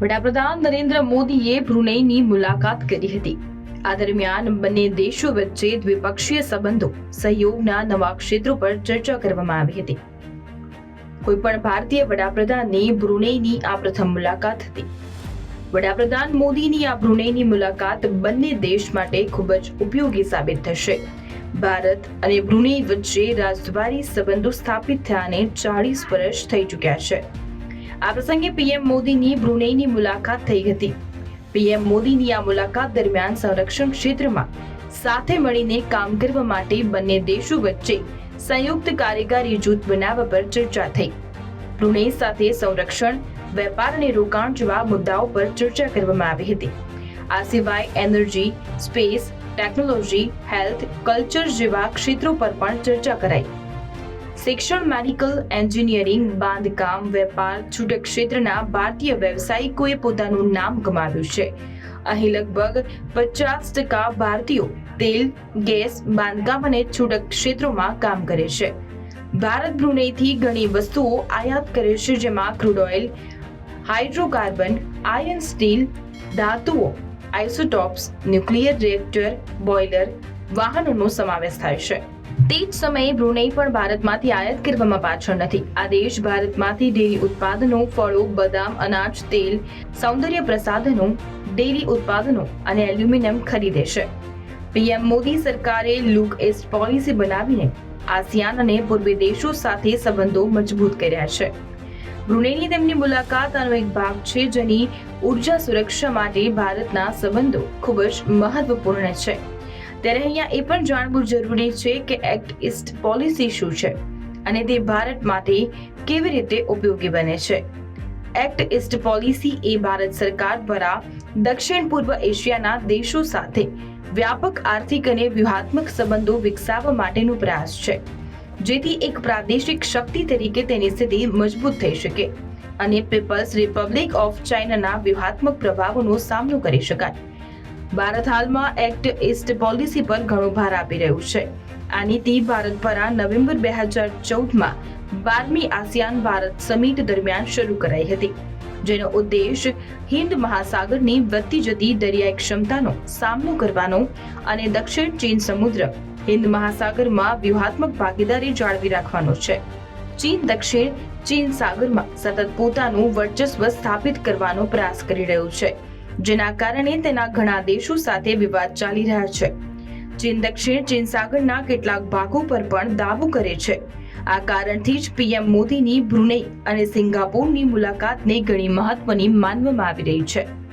વડાપ્રધાન નરેન્દ્ર મોદીએ બ્રુનેઈની મુલાકાત કરી હતી. આ દરમિયાન બંને દેશો વચ્ચે દ્વિપક્ષીય સંબંધો, સહયોગના નવા ક્ષેત્રો પર ચર્ચા કરવામાં આવી હતી. કોઈ પણ ભારતીય વડાપ્રધાનની બ્રુનેઈની આ પ્રથમ મુલાકાત હતી. વડાપ્રધાન મોદીની આ બ્રુનેઈની મુલાકાત બંને દેશ માટે ખૂબ જ ઉપયોગી સાબિત થશે. ભારત અને બ્રુનેઈ વચ્ચે રાજદ્વારી સંબંધો સ્થાપિત થયાને ચાળીસ વર્ષ થઈ ચૂક્યા છે. આ પ્રસંગે પીએમ મોદીની બ્રુનેઈની મુલાકાત થઈ હતી. પીએમ મોદીની આ મુલાકાત દરમિયાન સંરક્ષણ ક્ષેત્રમાં સાથે મળીને કામ કરવા માટે બંને દેશો વચ્ચે સંયુક્ત કાર્યકારી જૂથ બનાવવા પર ચર્ચા થઈ. બ્રુનેઈ સાથે સંરક્ષણ, વેપાર અને રોકાણ જેવા મુદ્દાઓ પર ચર્ચા કરવામાં આવી હતી. આ સિવાય energy, space, technology, health, culture જેવા ક્ષેત્રો પર પણ ચર્ચા કરાઈ. શિક્ષણ મેડિકલ એન્જિનિયરિંગ બાંધકામ, વેપાર છૂટક ક્ષેત્રના ભારતીય વ્યવસાયિકોએ પોતાનું નામ કમાવ્યું છે. અહીં લગભગ પચાસ ટકા ભારતીયો તેલ, ગેસ, બાંધકામ અને છૂટક ક્ષેત્રોમાં કામ કરે છે. ભારત બ્રુનેથી ઘણી વસ્તુઓ આયાત કરે છે, જેમાં crude oil, hydrocarbon, iron steel, ધાતુઓ, આઇસોટોપ્સ, ન્યુક્લિયર રિએક્ટર, બોઇલર, વાહનોનો સમાવેશ થાય છે. તે જ સમયે બ્રુનેઈ પણ ભારતમાંથી આયાત કરવામાં પાછળ નથી. આ દેશ ભારતમાંથી ડેરી ઉત્પાદનો, ફળો, બદામ, અનાજ, તેલ, સૌંદર્ય પ્રસાધનો, ડેરી ઉત્પાદનો અને એલ્યુમિનિયમ ખરીદે છે પીએમ મોદી સરકારે લુક ઇસ્ટ પોલિસી બનાવીને આસિયાન અને પૂર્વી દેશો સાથે સંબંધો મજબૂત કર્યા છે. બ્રુનેઈની તેમની મુલાકાત આનો એક ભાગ છે જેની ઊર્જા સુરક્ષા માટે ભારતના સંબંધો ખૂબ જ મહત્વપૂર્ણ છે. ત્યારે અહીંયા એ પણ જાણવું જરૂરી છે કે એક્ટ ઇસ્ટ પોલિસી શું છે અને તે ભારત માટે કેવી રીતે ઉપયોગી બને છે. એક્ટ ઇસ્ટ પોલિસી એ ભારત સરકાર દ્વારા દક્ષિણ પૂર્વ એશિયાના દેશો સાથે વ્યાપક આર્થિક અને વ્યૂહાત્મક સંબંધો વિકસાવવા માટેનો પ્રયાસ છે. જેથી એક પ્રાદેશિક શક્તિ તરીકે તેની સ્થિતિ મજબૂત થઈ શકે અને પીપલ્સ રિપબ્લિક ઓફ ચાઇનાના વ્યૂહાત્મક પ્રભાવોનો સામનો કરી શકાય. ભારત હાલમાં એક્ટ ઇસ્ટ પોલિસી પર ઘણો ભાર આપી રહ્યું છે. આ નીતિ ભારત દ્વારા નવેમ્બર બે હજાર ચૌદમાં બારમી આસિયાન ભારત સમિટ દરમિયાન શરૂ કરાઈ હતી, જેનો ઉદ્દેશ હિન્દ મહાસાગરની વધતી જતી દરિયાઈ ક્ષમતાનો સામનો કરવાનો અને દક્ષિણ ચીન સમુદ્ર, હિન્દ મહાસાગરમાં વ્યૂહાત્મક ભાગીદારી જાળવી રાખવાનો છે. ચીન દક્ષિણ ચીન સાગરમાં સતત પોતાનું વર્ચસ્વ સ્થાપિત કરવાનો પ્રયાસ કરી રહ્યું છે. જેના કારણે તેના ઘણા દેશો સાથે વિવાદ ચાલી રહ્યા છે. ચીન દક્ષિણ ચીન સાગરના કેટલાક ભાગો પર પણ દાવો કરે છે. આ કારણથી જ પીએમ મોદીની બ્રુનેઈ અને સિંગાપોરની મુલાકાતને ઘણી મહત્વની માનવામાં આવી રહી છે.